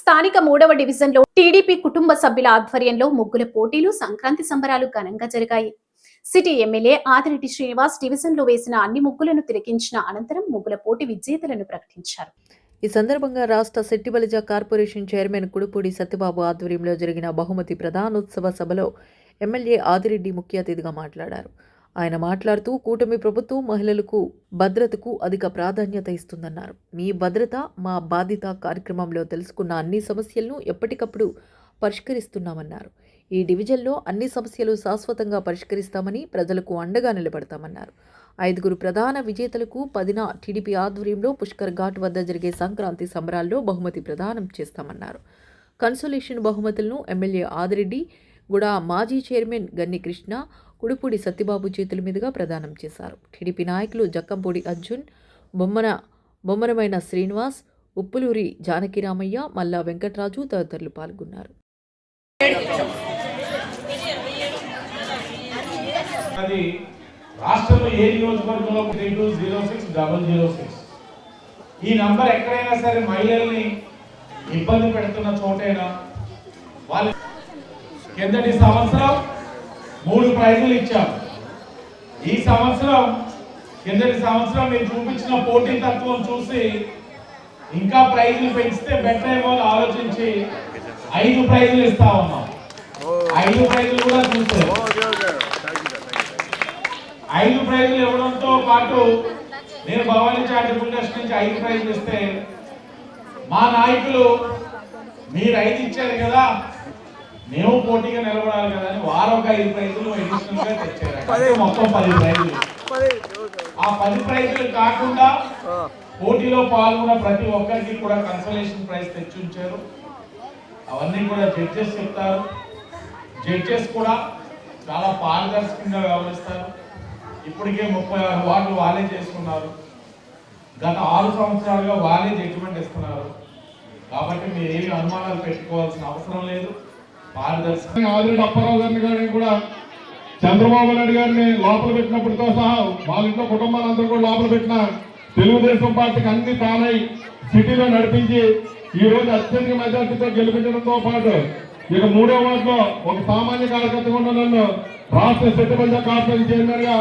స్థానిక మూడవ డివిజన్లో టీడీపీ కుటుంబ సభ్యుల ఆధ్వర్యంలో ముగ్గుల పోటీలు సంక్రాంతి సంబరాలు ఘనంగా జరిగాయి. సిటీ ఎమ్మెల్యే ఆదిరెడ్డి శ్రీనివాస్ డివిజన్లో వేసిన అన్ని ముగ్గులను తిలకించిన అనంతరం ముగ్గుల పోటీ విజేతలను ప్రకటించారు. ఈ సందర్భంగా రాష్ట్ర శెట్టిబలిజ కార్పొరేషన్ చైర్మన్ కుడుపూడి సత్యబాబు ఆధ్వర్యంలో జరిగిన బహుమతి ప్రధానోత్సవ సభలో ఎమ్మెల్యే ఆదిరెడ్డి ముఖ్య అతిథిగా మాట్లాడారు. ఆయన మాట్లాడుతూ కూటమి ప్రభుత్వం మహిళలకు భద్రతకు అధిక ప్రాధాన్యత ఇస్తుందన్నారు. మీ భద్రత మా బాధ్యత కార్యక్రమంలో తెలుసుకున్న అన్ని సమస్యలను ఎప్పటికప్పుడు పరిష్కరిస్తున్నామన్నారు. ఈ డివిజన్లో అన్ని సమస్యలు శాశ్వతంగా పరిష్కరిస్తామని ప్రజలకు అండగా నిలబడతామన్నారు. ఐదుగురు ప్రధాన విజేతలకు పదిన టీడీపీ ఆధ్వర్యంలో పుష్కర్ ఘాట్ వద్ద జరిగే సంక్రాంతి సంబరాల్లో బహుమతి ప్రదానం చేస్తామన్నారు. కన్సోలేషన్ బహుమతులను ఎమ్మెల్యే ఆదిరెడ్డి కూడా మాజీ చైర్మన్ గన్ని కృష్ణ కుడుపూడి సత్యబాబు చేతుల మీదుగా ప్రదానం చేశారు. టీడీపీ నాయకులు జక్కంపూడి అర్జున్ బొమ్మన బొమ్మనమైన శ్రీనివాస్ ఉప్పులూరి జానకిరామయ్య మల్లా వెంకట్రాజు తదితరులు పాల్గొన్నారు. రాష్ట్రంలో ఏ నియోజకవర్గంలో three two zero six double zero six? ఈ నంబర్ ఎక్కడైనా సరే మహిళల్ని ఇబ్బంది పెడుతున్న చోటైనా? వాళ్ళు కిందటి సంవత్సరం మూడు ప్రైజులు ఇచ్చాం ఈ సంవత్సరం కిందటి సంవత్సరం మీరు చూపించిన పోటీ తత్వం చూసి ఇంకా ప్రైజులు పెంచితే బెటర్ ఏమో అని ఆలోచించి ఐదు ప్రైజులు ఇస్తా ఉన్నాం. ఐదు ప్రైజులు కూడా చూసారు ఐదు ప్రైజులు ఇవ్వడంతో పాటు నేను భవానీ చారిటబుల్ ట్రస్ట్ నుంచి ఐదు ప్రైజులు ఇస్తే మా నాయకులు మీరు ఐదు ఇచ్చారు కదా మేము పోటీగా నిలబడాలి కదా అని వారు ఒక ఐదు ప్రైజులు గా తెచ్చారు. మొత్తం పది ప్రైజులు. ఆ పది ప్రైజులు కాకుండా పోటీలో పాల్గొన్న ప్రతి ఒక్కరికి కూడా కన్సలేషన్ ప్రైజ్ తెచ్చి ఉంచారు. అవన్నీ కూడా జడ్జెస్ చెప్తారు. జడ్జెస్ కూడా చాలా పారదర్శకంగా వ్యవహరిస్తారు. ఇప్పటికే ముప్పై ఆరు వార్డులు వాళ్ళే చేసుకున్నారు. గత ఆరు సంవత్సరాలుగా వాళ్ళే జడ్జిమెంట్ ఇస్తున్నారు. కాబట్టి మీరు ఏమి అనుమానాలు పెట్టుకోవాల్సిన అవసరం లేదు. ఆదిరెడ్డి అప్పారావు గారిని గారిని కూడా చంద్రబాబు నాయుడు గారిని లోపల పెట్టినప్పటితో సహా వాళ్ళ ఇంట్లో కుటుంబాలందరూ కూడా లోపల పెట్టిన తెలుగుదేశం పార్టీకి అన్ని తానై సిటీలో నడిపించి ఈ రోజు అత్యధిక మెజార్టీతో గెలిపించడంతో పాటు ఇక మూడో వాటిలో ఒక సామాన్య కార్యకర్తగా ఉన్న నన్ను రాష్ట్ర శక్తిపంచ కార్పొరేషన్ చైర్మన్గా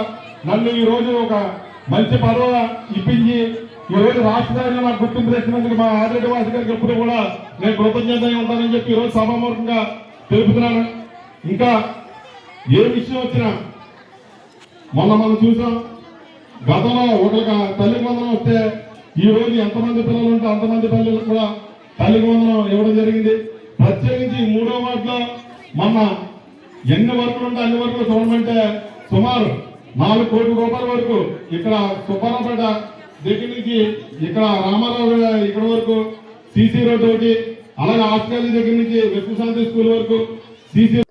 నన్ను ఈ రోజు ఒక మంచి పదవ ఇప్పించి ఈ రోజు రాష్ట్ర నాకు గుర్తింపు తెచ్చినందుకు మా ఆదిరెడ్డి వాసి గారికి ఎప్పుడు కూడా నేను కృతజ్ఞతగా ఉంటానని చెప్పి ఈ రోజు సభామూర్ఖంగా తెలుపుతున్నాను. ఇంకా ఏ విషయం వచ్చినా మొన్న మనం చూసాం గతంలో ఒకరికి తల్లి వందనం వస్తే ఈ రోజు ఎంతమంది పిల్లలు ఉంటే అంతమంది పిల్లలకు కూడా తల్లి వందనం ఇవ్వడం జరిగింది. ప్రత్యేకించి మూడో వార్డులో మొన్న ఎన్ని వర్కులు ఉంటే అన్ని వర్కులు చూడమంటే సుమారు నాలుగు కోట్ల రూపాయల వరకు ఇక్కడ సుబ్బారావుపేట దగ్గర నుంచి ఇక్కడ రామారావు ఇక్కడ వరకు సీసీ రోడ్డు ఒకటి అలాగే ఆస్ట్రేలియా దగ్గర నుంచి విశ్వశాంతి స్కూల్ వరకు సీసీ